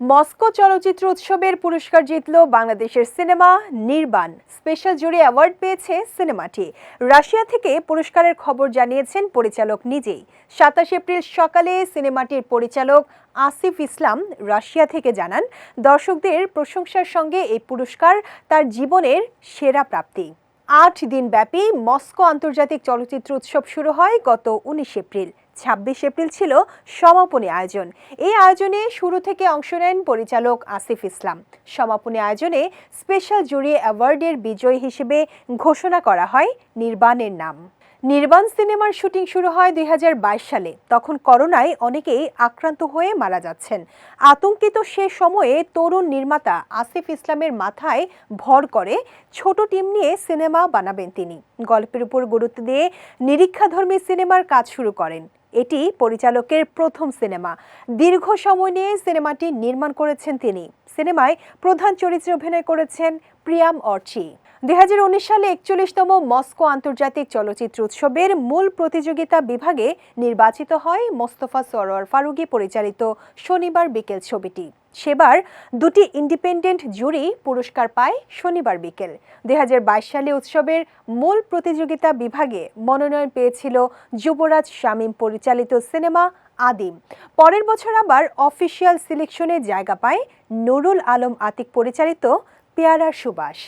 Moscow চলচ্চিত্র উৎসবের পুরস্কার জিতল বাংলাদেশের cinema Nirban. Special jury award পেয়েছে সিনেমাটি। রাশিয়া থেকে পুরস্কারের খবর জানিয়েছেন পরিচালক নিজেই। সাতাশ এপ্রিল সকালে সিনেমাটির পরিচালক আসিফ ইসলাম রাশিয়া থেকে জানান, দর্শকদের প্রশংসার সঙ্গে এই পুরস্কার তার জীবনের সেরা প্রাপ্তি। আট দিনব্যাপী মস্কো আন্তর্জাতিক চলচ্চিত্র উৎসব শুরু হয় গত উনিশ এপ্রিল। ছাব্বিশ এপ্রিল ছিল সমাপনী আয়োজন। এই আয়োজনে শুরু থেকে অংশ নেন পরিচালক আসিফ ইসলাম। সমাপনী আয়োজনে স্পেশাল জুরি অ্যাওয়ার্ডের বিজয়ী হিসেবে ঘোষণা করা হয় নির্বাণের নাম। নির্বাণ সিনেমার শুটিং শুরু হয় দুই হাজার বাইশ সালে। তখন করোনায় অনেকেই আক্রান্ত হয়ে মারা যাচ্ছেন। আতঙ্কিত সে সময়ে তরুণ নির্মাতা আসিফ ইসলামের মাথায় ভর করে ছোট টিম নিয়ে সিনেমা বানাবেন তিনি। গল্পের উপর গুরুত্ব দিয়ে নিরীক্ষাধর্মী সিনেমার কাজ শুরু করেন। এটি পরিচালকের প্রথম সিনেমা। দীর্ঘ সময় নিয়ে সিনেমাটি নির্মাণ করেছেন তিনি। সিনেমায় প্রধান চরিত্রে অভিনয় করেছেন প্রিয়াম অর্চি। দুই হাজার উনিশ সালে একচল্লিশতম মস্কো আন্তর্জাতিক চলচ্চিত্র উৎসবের মূল প্রতিযোগিতা বিভাগে নির্বাচিত হয় মোস্তফা সরোয়ার ফারুগি পরিচালিত শনিবার বিকেল ছবিটি। সেবার দুটি ইন্ডিপেন্ডেন্ট জুরি পুরস্কার পায় শনিবার বিকেল। দুই হাজার বাইশ সালে উৎসবের মূল প্রতিযোগিতা বিভাগে মনোনয়ন পেয়েছিল যুবরাজ শামীম পরিচালিত সিনেমা আদিম। পরের বছর আবার অফিসিয়াল সিলেকশনে জায়গা পায় নুরুল আলম আতিক পরিচালিত পেয়ারার সুবাস।